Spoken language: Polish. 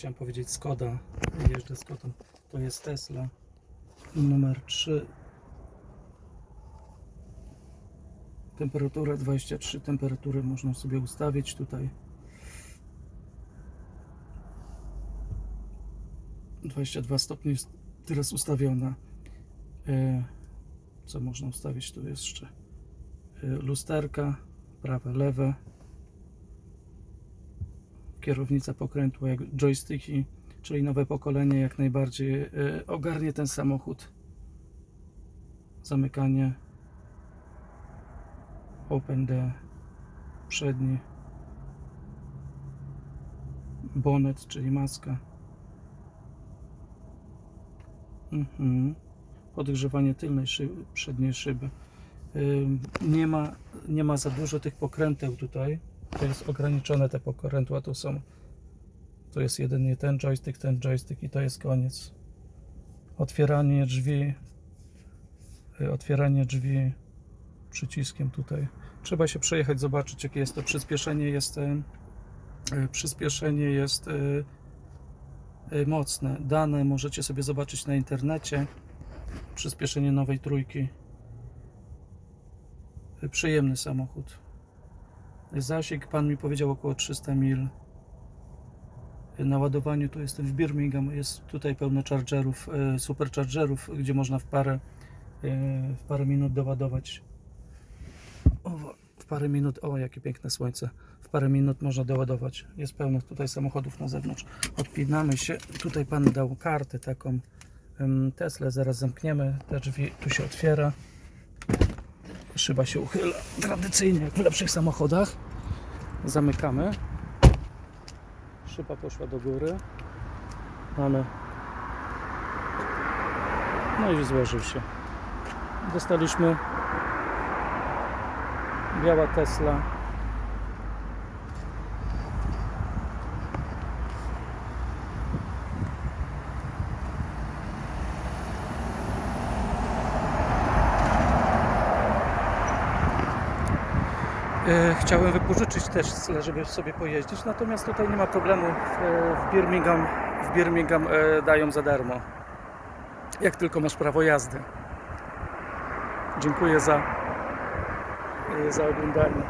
chciałem powiedzieć Skoda. Jeżdżę Skodą. To jest Tesla numer 3. Temperatura 23. Temperatury można sobie ustawić tutaj. 22 stopnie jest teraz ustawiona. E, Co można ustawić tu jeszcze? E, Lusterka, prawe, lewe. Kierownica pokrętła, jak joysticki, czyli nowe pokolenie jak najbardziej e, ogarnie ten samochód. Zamykanie. Open D. Przedni. Bonnet, czyli maska. Mhm. Podgrzewanie tylnej szyby, przedniej szyby. Ym, Nie ma, nie ma za dużo tych pokręteł tutaj. To jest ograniczone te pokrętła tu są. To jest jedynie ten joystick, ten joystick i to jest koniec. Otwieranie drzwi. y, Otwieranie drzwi przyciskiem tutaj. Trzeba się przejechać, zobaczyć jakie jest to przyspieszenie. Jest y, y, przyspieszenie jest mocne. Dane możecie sobie zobaczyć na internecie. Przyspieszenie nowej trójki. Przyjemny samochód. Zasięg, pan mi powiedział, około 300 mil. Na ładowaniu tu jestem w Birmingham. Jest tutaj pełno chargerów, y, superchargerów, gdzie można w parę, y, w parę minut doładować. O, w parę minut, o jakie piękne słońce. W parę minut można doładować. Jest pełno tutaj samochodów na zewnątrz. Odpinamy się. Tutaj pan dał kartę taką Tesla. Zaraz zamkniemy te drzwi. Tu się otwiera. Szyba się uchyla. Tradycyjnie, jak w lepszych samochodach. Zamykamy. Szyba poszła do góry. Mamy. No i złożył się. Dostaliśmy biała Tesla. Chciałem wypożyczyć też, żeby sobie pojeździć, natomiast tutaj nie ma problemu. W, w Birmingham, w Birmingham e, dają za darmo. Jak tylko masz prawo jazdy. Dziękuję za, e, za oglądanie.